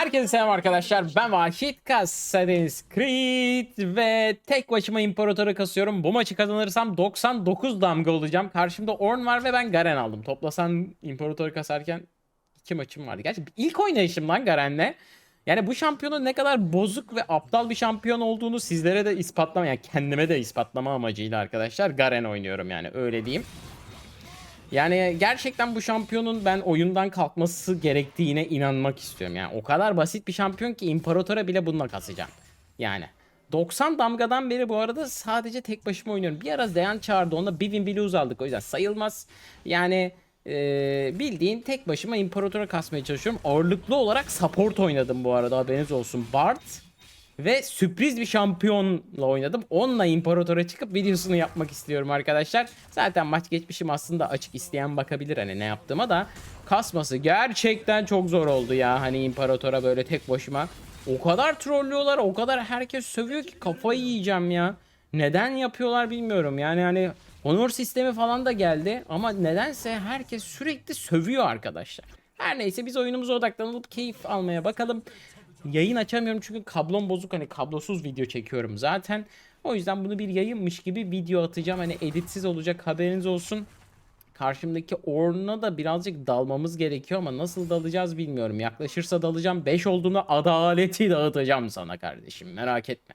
Herkese selam arkadaşlar. Ben Vahit Kassadeniz Creed ve tek başıma imparatoru kasıyorum. Bu maçı kazanırsam 99 damga olacağım. Karşımda Orn var ve ben Garen aldım. Toplasan imparatoru kasarken iki maçım vardı. Gerçi ilk oynayışım lan Garen'le. Yani bu şampiyonun ne kadar bozuk ve aptal bir şampiyon olduğunu sizlere de ispatlama, yani kendime de ispatlama amacıyla arkadaşlar Garen oynuyorum yani öyle diyeyim. Yani gerçekten bu şampiyonun ben oyundan kalkması gerektiğine inanmak istiyorum. Yani o kadar basit bir şampiyon ki imparatora bile bununla kasacağım. Yani 90 damgadan beri bu arada sadece tek başıma oynuyorum. Bir ara Dayan çağırdı onda bir win bir aldık o yüzden sayılmaz. Yani eee, bildiğin tek başıma imparatora kasmaya çalışıyorum. Ağırlıklı olarak support oynadım bu arada haberiniz olsun. Bard ve sürpriz bir şampiyonla oynadım. Onunla imparatora çıkıp videosunu yapmak istiyorum arkadaşlar. Zaten maç geçmişim aslında açık isteyen bakabilir hani ne yaptığıma da. Kasması gerçekten çok zor oldu ya. Hani imparatora böyle tek başıma. O kadar trollüyorlar, o kadar herkes sövüyor ki kafayı yiyeceğim ya. Neden yapıyorlar bilmiyorum. Yani hani honor sistemi falan da geldi ama nedense herkes sürekli sövüyor arkadaşlar. Her neyse biz oyunumuza odaklanıp keyif almaya bakalım. Yayın açamıyorum çünkü kablom bozuk hani kablosuz video çekiyorum zaten. O yüzden bunu bir yayınmış gibi video atacağım. Hani editsiz olacak haberiniz olsun. Karşımdaki Ornn'a da birazcık dalmamız gerekiyor ama nasıl dalacağız bilmiyorum. Yaklaşırsa dalacağım. 5 olduğunu adaleti dağıtacağım sana kardeşim. Merak etme.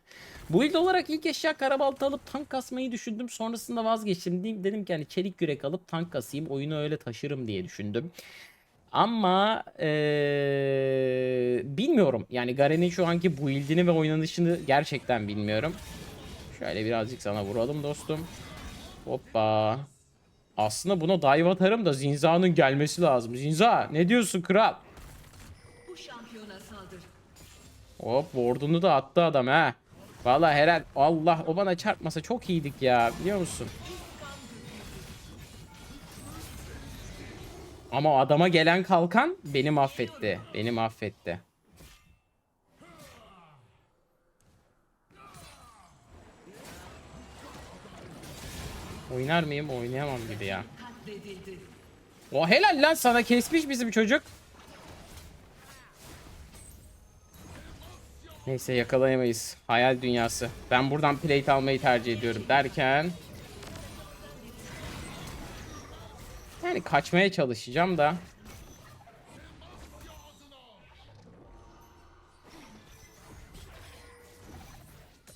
Bu ilde olarak ilk eşya karabalta alıp tank kasmayı düşündüm. Sonrasında vazgeçtim. Dedim ki hani çelik yürek alıp tank kasayım. Oyunu öyle taşırım diye düşündüm. Ama eee, bilmiyorum. Yani Garen'in şu anki build'ini ve oynanışını gerçekten bilmiyorum. Şöyle birazcık sana vuralım dostum. Hoppa. Aslında buna dive atarım da Zinza'nın gelmesi lazım. Zinza ne diyorsun kral? Bu şampiyona saldır. Hop ward'unu da attı adam ha. Valla Herhal Allah o bana çarpmasa çok iyiydik ya biliyor musun? Ama adama gelen kalkan beni mahvetti. Beni mahvetti. Oynar mıyım? Oynayamam gibi ya. O helal lan sana kesmiş bizim çocuk. Neyse yakalayamayız. Hayal dünyası. Ben buradan plate almayı tercih ediyorum derken. Yani kaçmaya çalışacağım da.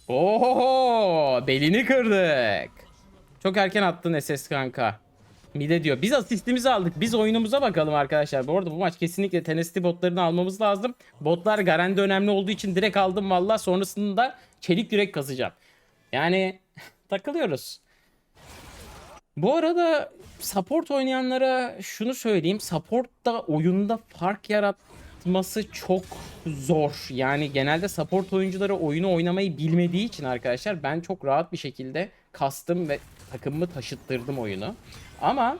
Oho, belini kırdık. Çok erken attın SS kanka. Mide diyor. Biz asistimizi aldık. Biz oyunumuza bakalım arkadaşlar. Bu arada bu maç kesinlikle Tennessee botlarını almamız lazım. Botlar Garen'de önemli olduğu için direkt aldım valla. Sonrasında çelik yürek kasacağım. Yani takılıyoruz. Bu arada support oynayanlara şunu söyleyeyim. Support da oyunda fark yaratması çok zor. Yani genelde support oyuncuları oyunu oynamayı bilmediği için arkadaşlar ben çok rahat bir şekilde kastım ve takımımı taşıttırdım oyunu. Ama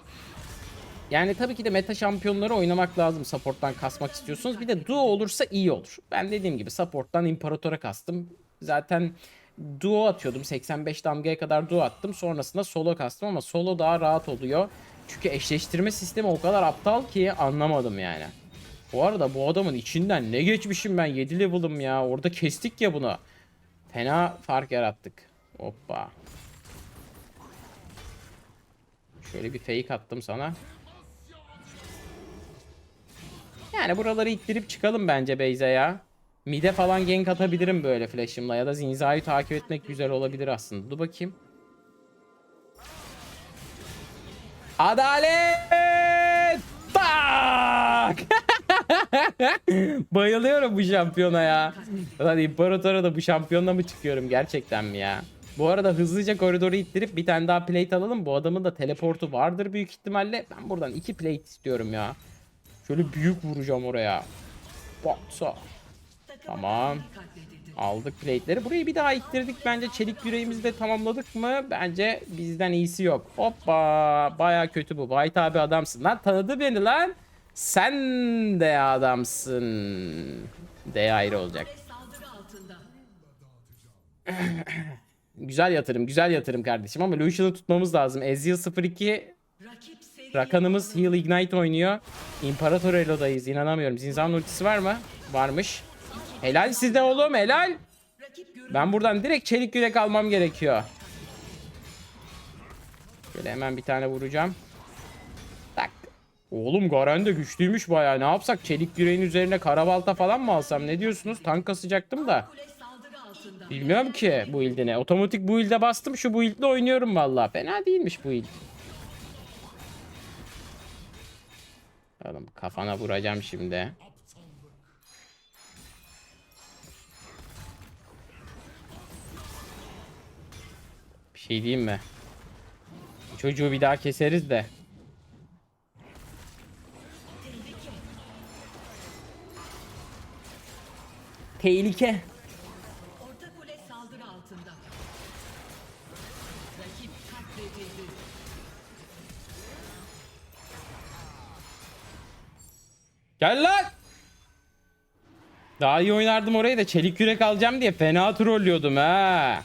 yani tabii ki de meta şampiyonları oynamak lazım supporttan kasmak istiyorsunuz. Bir de duo olursa iyi olur. Ben dediğim gibi supporttan imparatora kastım. Zaten duo atıyordum. 85 damgaya kadar duo attım. Sonrasında solo kastım ama solo daha rahat oluyor. Çünkü eşleştirme sistemi o kadar aptal ki anlamadım yani. Bu arada bu adamın içinden ne geçmişim ben 7 level'ım ya. Orada kestik ya bunu. Fena fark yarattık. Hoppa. Şöyle bir fake attım sana. Yani buraları ittirip çıkalım bence Beyza ya. Mide falan gank atabilirim böyle flash'ımla ya da Zinza'yı takip etmek güzel olabilir aslında. Dur bakayım. Adalet! Tak! Bayılıyorum bu şampiyona ya. Lan İmparator'a da bu şampiyonla mı çıkıyorum gerçekten mi ya? Bu arada hızlıca koridoru ittirip bir tane daha plate alalım. Bu adamın da teleportu vardır büyük ihtimalle. Ben buradan iki plate istiyorum ya. Şöyle büyük vuracağım oraya. Baksa. Tamam. Aldık plate'leri. Burayı bir daha ittirdik. Bence çelik yüreğimizi de tamamladık mı? Bence bizden iyisi yok. Hoppa. Baya kötü bu. White abi adamsın. Lan tanıdı beni lan. Sen de adamsın. De ayrı olacak. Güzel yatırım. Güzel yatırım kardeşim. Ama Lucian'ı tutmamız lazım. Ezreal 02 Rakip seni Rakan'ımız Heal Ignite oynuyor. İmparator Elo'dayız. inanamıyorum. Zinzan ultisi var mı? Varmış. Helal sizde oğlum helal. Ben buradan direkt çelik yürek almam gerekiyor. Şöyle hemen bir tane vuracağım. Tak. Oğlum Garen de güçlüymüş bayağı. Ne yapsak? Çelik yüreğin üzerine karabalta falan mı alsam? Ne diyorsunuz? Tank kasacaktım da. Bilmiyorum ki bu ildine. Otomatik bu ilde bastım. Şu bu ilde oynuyorum valla. Fena değilmiş bu ild. Oğlum kafana vuracağım şimdi. Şey diyeyim mi? Çocuğu bir daha keseriz de. Tehlike. Orta kule saldırı altında. Rakip katledildi. Gel lan. Daha iyi oynardım orayı da çelik yürek alacağım diye fena trollüyordum ha.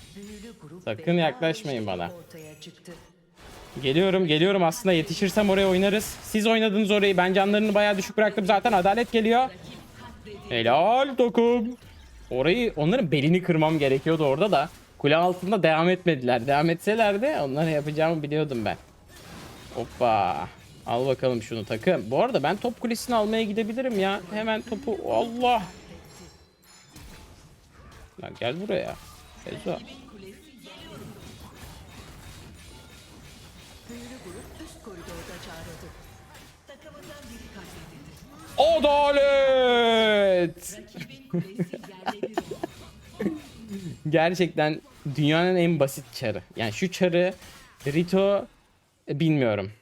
Sakın yaklaşmayın bana. Geliyorum geliyorum aslında yetişirsem oraya oynarız. Siz oynadınız orayı ben canlarını bayağı düşük bıraktım zaten adalet geliyor. Helal tokum. Orayı onların belini kırmam gerekiyordu orada da. Kule altında devam etmediler. Devam etselerdi onları yapacağımı biliyordum ben. Hoppa. Al bakalım şunu takım. Bu arada ben top kulesini almaya gidebilirim ya. Hemen topu Allah. Lan gel buraya. Ezo. Adalet. Gerçekten dünyanın en basit çarı. Yani şu çarı Rito e, bilmiyorum.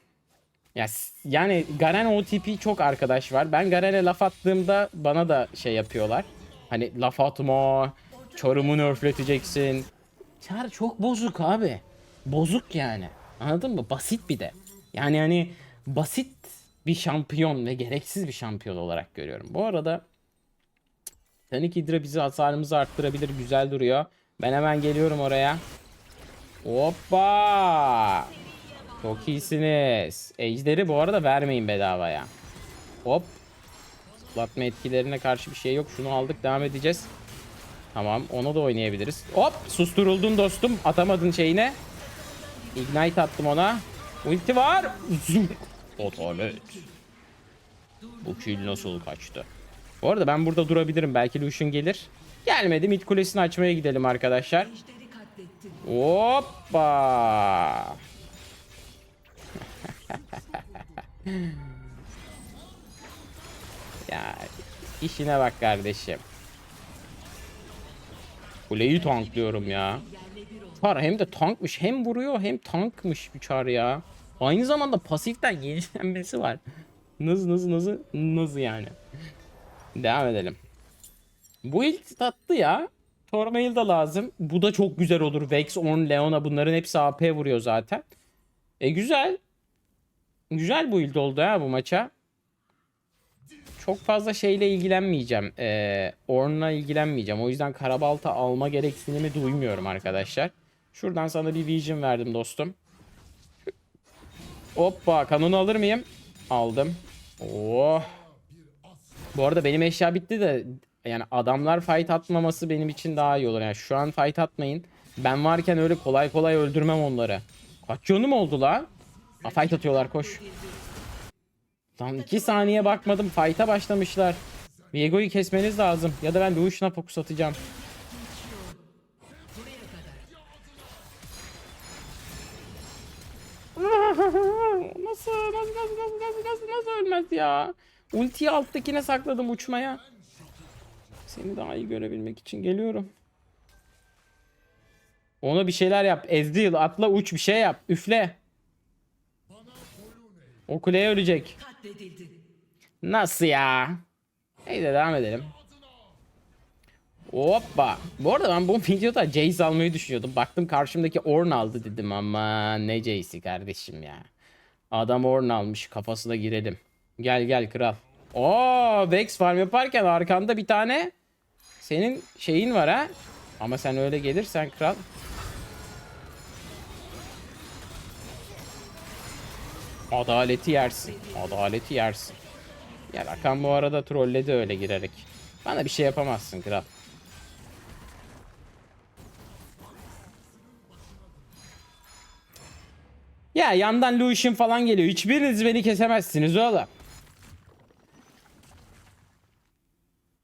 Yani Garen OTP çok arkadaş var. Ben Garen'e laf attığımda bana da şey yapıyorlar. Hani laf atma, çorumu nerfleteceksin. Çar çok bozuk abi. Bozuk yani. Anladın mı? Basit bir de. Yani hani basit bir şampiyon ve gereksiz bir şampiyon olarak görüyorum. Bu arada Tanik Hydra bizi hasarımızı arttırabilir. Güzel duruyor. Ben hemen geliyorum oraya. Hoppa. Çok iyisiniz. Ejderi bu arada vermeyin bedavaya. Hop. Zıplatma etkilerine karşı bir şey yok. Şunu aldık devam edeceğiz. Tamam onu da oynayabiliriz. Hop susturuldun dostum. Atamadın şeyine. Ignite attım ona. Ulti var. Otolet. Bu kill nasıl kaçtı? Bu arada ben burada durabilirim. Belki Lucian gelir. Gelmedi. Mid kulesini açmaya gidelim arkadaşlar. Hoppa. ya işine bak kardeşim. Kuleyi tanklıyorum ya. Çar hem de tankmış hem vuruyor hem tankmış bir çar ya. Aynı zamanda pasiften yenilenmesi var. Nız nız nız nız yani. Devam edelim. Bu ilk tatlı ya. Tormail da lazım. Bu da çok güzel olur. Vex, Ornn, Leona bunların hepsi AP vuruyor zaten. E güzel. Güzel bu ilk oldu ha bu maça. Çok fazla şeyle ilgilenmeyeceğim. Ee, Ornn'la ilgilenmeyeceğim. O yüzden Karabalta alma gereksinimi duymuyorum arkadaşlar. Şuradan sana bir vision verdim dostum. Hoppa kanonu alır mıyım? Aldım. Oh. Bu arada benim eşya bitti de yani adamlar fight atmaması benim için daha iyi olur. Yani şu an fight atmayın. Ben varken öyle kolay kolay öldürmem onları. Kaç canım oldu la? Ha, fight atıyorlar koş. Tam 2 saniye bakmadım. Fight'a başlamışlar. Viego'yu kesmeniz lazım. Ya da ben Lucian'a fokus atacağım. Nasıl, nasıl, nasıl, nasıl, nasıl, nasıl, nasıl ölmez ya? Ultiyi alttakine sakladım uçmaya. Seni daha iyi görebilmek için geliyorum. Ona bir şeyler yap. Ezreal atla uç bir şey yap. Üfle. O kuleye ölecek. Nasıl ya? Neyse devam edelim. Hoppa. Bu arada ben bu videoda Jace almayı düşünüyordum. Baktım karşımdaki Ornn aldı dedim ama ne Jace'i kardeşim ya. Adam Ornn almış kafasına girelim. Gel gel kral. Oo Vex farm yaparken arkanda bir tane senin şeyin var ha. Ama sen öyle gelirsen kral. Adaleti yersin. Adaleti yersin. Ya Rakan bu arada trolledi öyle girerek. Bana bir şey yapamazsın kral. Ya yandan Lucian falan geliyor. Hiçbiriniz beni kesemezsiniz oğlum.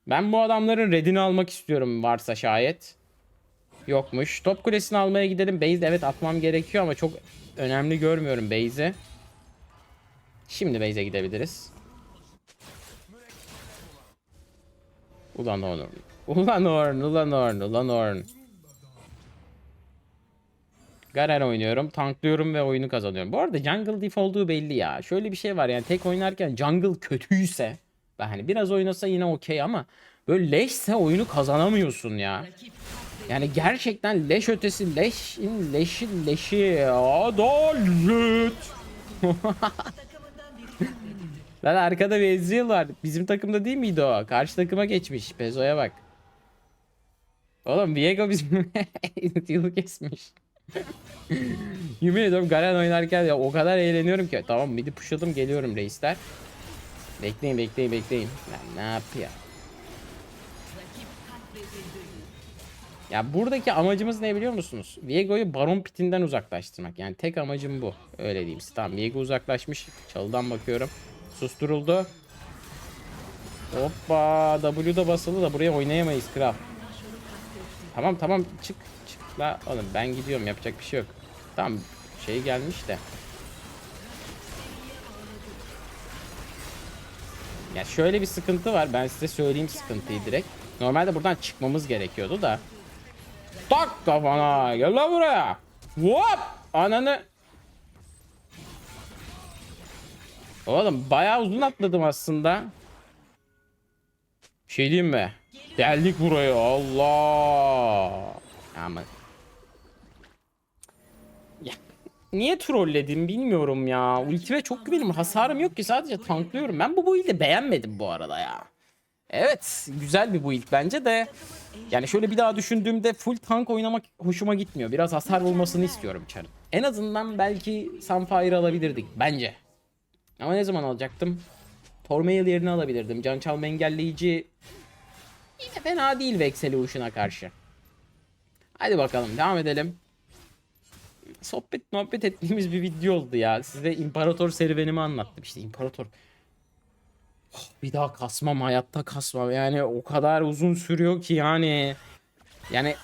Ben bu adamların redini almak istiyorum varsa şayet. Yokmuş. Top kulesini almaya gidelim. Base evet atmam gerekiyor ama çok önemli görmüyorum base'i. Şimdi base'e gidebiliriz. Ulan Orn. Ulan Orn, ulan Orn, ulan Orn. Garen oynuyorum, tanklıyorum ve oyunu kazanıyorum. Bu arada jungle diff olduğu belli ya. Şöyle bir şey var yani tek oynarken jungle kötüyse hani biraz oynasa yine okey ama böyle leşse oyunu kazanamıyorsun ya. Yani gerçekten leş ötesi leşin leşi leşi adalet. Lan arkada bir Ezreal var. Bizim takımda değil miydi o? Karşı takıma geçmiş. Pezo'ya bak. Oğlum Viego bizim yılı kesmiş. Yemin ediyorum Garen oynarken ya o kadar eğleniyorum ki. Tamam midi pushladım geliyorum reisler. Bekleyin bekleyin bekleyin. Lan ne yapıyor? Ya buradaki amacımız ne biliyor musunuz? Viego'yu Baron pitinden uzaklaştırmak. Yani tek amacım bu. Öyle diyeyim size. Tamam Viego uzaklaşmış. Çalıdan bakıyorum. Susturuldu. Hoppa W'da basılı da buraya oynayamayız kral. Tamam tamam çık la oğlum ben gidiyorum yapacak bir şey yok. Tamam şey gelmiş de. Ya şöyle bir sıkıntı var ben size söyleyeyim sıkıntıyı direkt. Normalde buradan çıkmamız gerekiyordu da. Tak kafana gel lan buraya. Hop ananı. Oğlum bayağı uzun atladım aslında. Bir şey diyeyim mi? Geldik buraya Allah. Ama ya, niye trolledim bilmiyorum ya. Ultime çok güvenim. Hasarım yok ki sadece tanklıyorum. Ben bu build'i beğenmedim bu arada ya. Evet güzel bir build bence de. Yani şöyle bir daha düşündüğümde full tank oynamak hoşuma gitmiyor. Biraz hasar olmasını istiyorum çarın. En azından belki Sunfire alabilirdik bence. Ama ne zaman alacaktım? Tormail yerine alabilirdim. Can çalma engelleyici yine fena değil Vexel Ocean'a karşı. Hadi bakalım devam edelim. Sohbet muhabbet ettiğimiz bir video oldu ya. Size İmparator serüvenimi anlattım. İşte İmparator. Oh, bir daha kasmam hayatta kasmam. Yani o kadar uzun sürüyor ki yani. Yani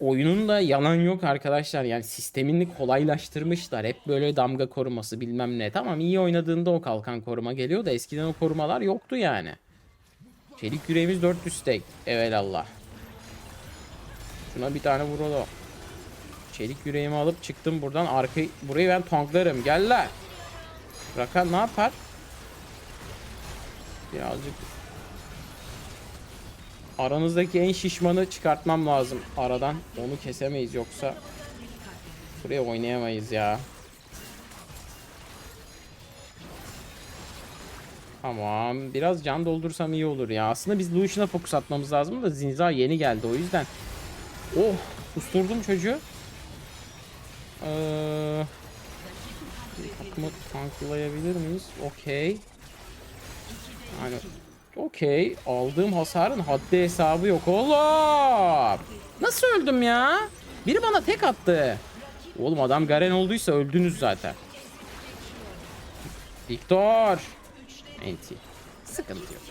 oyunun da yalan yok arkadaşlar. Yani sistemini kolaylaştırmışlar. Hep böyle damga koruması bilmem ne. Tamam iyi oynadığında o kalkan koruma geliyor da eskiden o korumalar yoktu yani. Çelik yüreğimiz 400 stack evelallah. Şuna bir tane vuralım çelik yüreğimi alıp çıktım buradan arka burayı ben tanklarım gel lan Rakan ne yapar Birazcık aranızdaki en şişmanı çıkartmam lazım aradan. Onu kesemeyiz yoksa buraya oynayamayız ya. Tamam. Biraz can doldursam iyi olur ya. Aslında biz Lucian'a fokus atmamız lazım da Zinza yeni geldi o yüzden. Oh! Susturdum çocuğu. Ee, takımı tanklayabilir miyiz? Okey. Yani okey. Aldığım hasarın haddi hesabı yok oğlum. Nasıl öldüm ya? Biri bana tek attı. Oğlum adam Garen olduysa öldünüz zaten. Victor. Enti. Sıkıntı yok.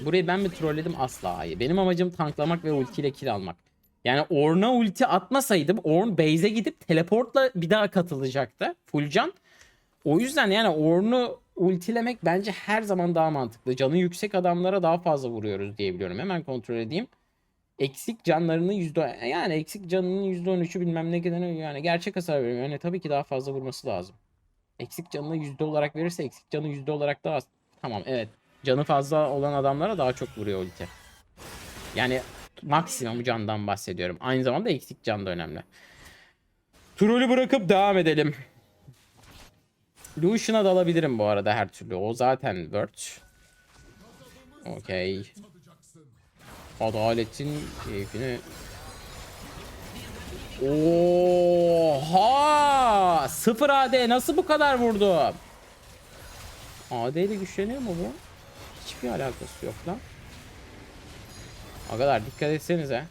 Burayı ben mi trolledim? Asla hayır. Benim amacım tanklamak ve ultiyle kill almak. Yani Ornn'a ulti atmasaydım Ornn base'e gidip teleportla bir daha katılacaktı. Full can. O yüzden yani Ornn'u ultilemek bence her zaman daha mantıklı. Canı yüksek adamlara daha fazla vuruyoruz diye biliyorum. Hemen kontrol edeyim. Eksik canlarının yüzde yani eksik canının yüzde on üçü bilmem ne kadar yani gerçek hasar veriyor. Yani tabii ki daha fazla vurması lazım. Eksik canını yüzde olarak verirse eksik canı yüzde olarak daha az. Tamam evet. Canı fazla olan adamlara daha çok vuruyor ulti. Yani maksimum candan bahsediyorum. Aynı zamanda eksik can da önemli. Trolü bırakıp devam edelim. Lucian'a da alabilirim bu arada her türlü. O zaten Word. Okey. Adaletin keyfini... Oha! Sıfır AD nasıl bu kadar vurdu? AD ile güçleniyor mu bu? Hiçbir alakası yok lan. Agalar dikkat etsenize.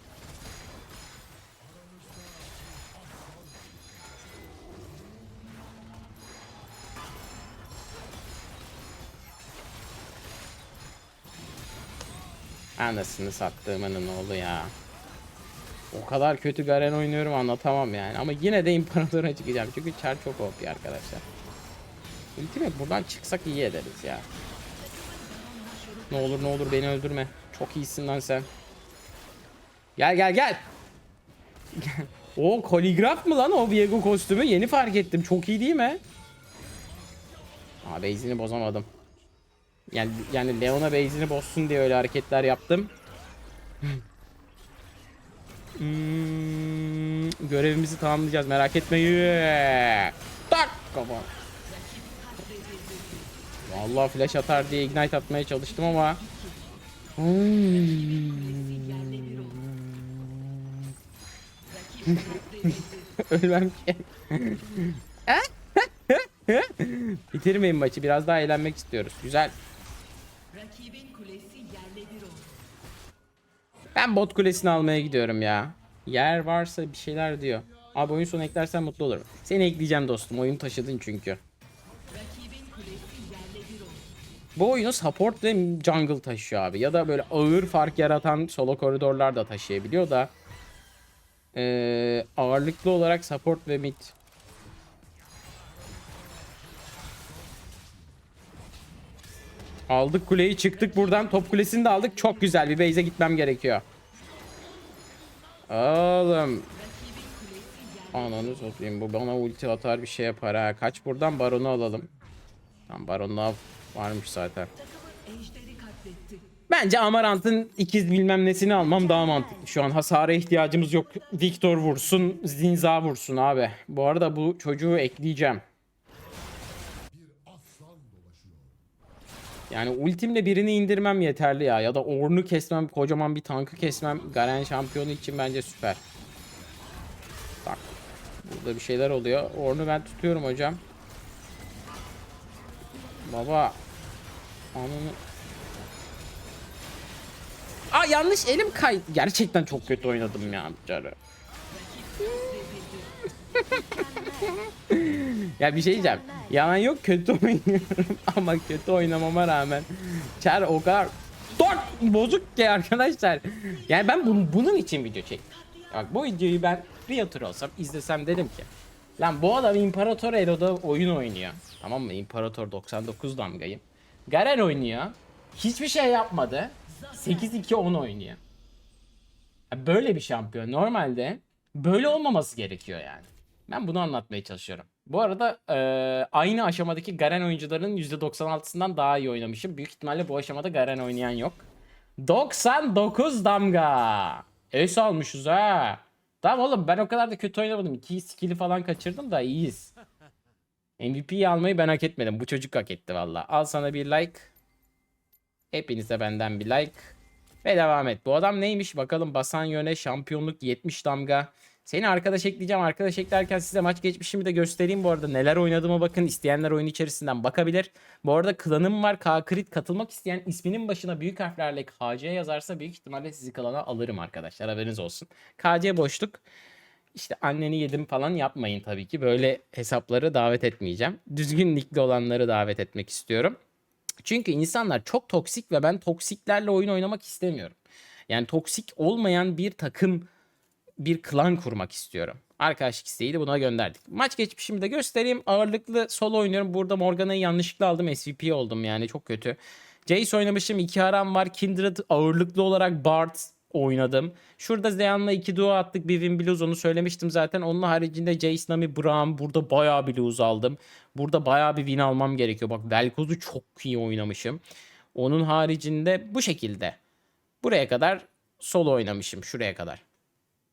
Anasını sattığımın oğlu ya. O kadar kötü Garen oynuyorum anlatamam yani. Ama yine de İmparator'a çıkacağım. Çünkü Char çok OP arkadaşlar. Ultimate buradan çıksak iyi ederiz ya. Ne olur ne olur beni öldürme. Çok iyisin lan sen. Gel gel gel. o koligraf mı lan o Viego kostümü? Yeni fark ettim. Çok iyi değil mi? Aa base'ini bozamadım. Yani yani Leona base'ini bozsun diye öyle hareketler yaptım. Hmm, görevimizi tamamlayacağız merak etmeyin. Tak kafa. Vallahi flash atar diye ignite atmaya çalıştım ama. Hmm. Ölmem ki. Bitirmeyin maçı. Biraz daha eğlenmek istiyoruz. Güzel. Ben bot kulesini almaya gidiyorum ya. Yer varsa bir şeyler diyor. Abi oyun sonu eklersen mutlu olurum. Seni ekleyeceğim dostum. Oyun taşıdın çünkü. Bu oyunu support ve jungle taşıyor abi. Ya da böyle ağır fark yaratan solo koridorlar da taşıyabiliyor da. Ee, ağırlıklı olarak support ve mid. Aldık kuleyi çıktık buradan. Top kulesini de aldık. Çok güzel bir base'e gitmem gerekiyor. Oğlum. Ananı satayım. Bu bana ulti atar bir şey yapar ha. Kaç buradan baronu alalım. Tamam baron daha varmış zaten. Bence Amarant'ın ikiz bilmem nesini almam daha mantıklı. Şu an hasara ihtiyacımız yok. Victor vursun, Zinza vursun abi. Bu arada bu çocuğu ekleyeceğim. Yani ultimle birini indirmem yeterli ya. Ya da Ornn'u kesmem, kocaman bir tankı kesmem. Garen şampiyonu için bence süper. Bak. Burada bir şeyler oluyor. Ornn'u ben tutuyorum hocam. Baba. Ananı... Aa yanlış elim kay. Gerçekten çok kötü oynadım ya Carı. ya bir şey diyeceğim. Yalan yok kötü oynuyorum ama kötü oynamama rağmen Çar o kadar Dört bozuk ki arkadaşlar. Yani ben bunun, bunun için video çektim. Bak bu videoyu ben Creator olsam izlesem dedim ki Lan bu adam İmparator Elo'da oyun oynuyor. Tamam mı? İmparator 99 damgayım. Garen oynuyor. Hiçbir şey yapmadı. 8-2-10 oynuyor. Böyle bir şampiyon. Normalde böyle olmaması gerekiyor yani. Ben bunu anlatmaya çalışıyorum. Bu arada eee, aynı aşamadaki Garen oyuncuların %96'sından daha iyi oynamışım. Büyük ihtimalle bu aşamada Garen oynayan yok. 99 damga. Es almışız ha. Tamam oğlum ben o kadar da kötü oynamadım. 2 skill'i falan kaçırdım da iyiyiz. MVP'yi almayı ben hak etmedim. Bu çocuk hak etti valla. Al sana bir like. Hepinize benden bir like. Ve devam et. Bu adam neymiş bakalım basan yöne şampiyonluk 70 damga. Seni arkadaş ekleyeceğim. Arkadaş eklerken size maç geçmişimi de göstereyim bu arada. Neler oynadığıma bakın. İsteyenler oyun içerisinden bakabilir. Bu arada klanım var. K-Crit katılmak isteyen isminin başına büyük harflerle KC yazarsa büyük ihtimalle sizi klana alırım arkadaşlar. Haberiniz olsun. KC boşluk. İşte anneni yedim falan yapmayın tabii ki. Böyle hesapları davet etmeyeceğim. Düzgün nickli olanları davet etmek istiyorum. Çünkü insanlar çok toksik ve ben toksiklerle oyun oynamak istemiyorum. Yani toksik olmayan bir takım, bir klan kurmak istiyorum. Arkadaşlık isteğiydi buna gönderdik. Maç geçmişimi de göstereyim. Ağırlıklı solo oynuyorum. Burada Morgana'yı yanlışlıkla aldım. SVP oldum yani çok kötü. Jace oynamışım. iki aram var. Kindred ağırlıklı olarak Bard oynadım. Şurada Zeyan'la iki duo attık. Bir win blues onu söylemiştim zaten. Onun haricinde Jace, Nami, Braum burada bayağı bir lose aldım. Burada bayağı bir win almam gerekiyor. Bak Velkoz'u çok iyi oynamışım. Onun haricinde bu şekilde. Buraya kadar solo oynamışım. Şuraya kadar.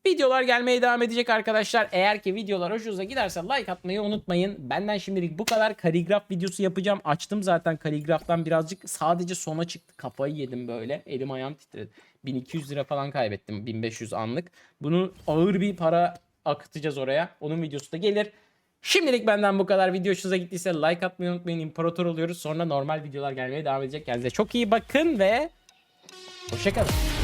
Videolar gelmeye devam edecek arkadaşlar. Eğer ki videolar hoşunuza giderse like atmayı unutmayın. Benden şimdilik bu kadar kaligraf videosu yapacağım. Açtım zaten kaligraftan birazcık sadece sona çıktı. Kafayı yedim böyle. Elim ayağım titredi. 1200 lira falan kaybettim. 1500 anlık. Bunu ağır bir para akıtacağız oraya. Onun videosu da gelir. Şimdilik benden bu kadar. Video hoşunuza gittiyse like atmayı unutmayın. İmparator oluyoruz. Sonra normal videolar gelmeye devam edecek. Kendinize çok iyi bakın ve hoşçakalın.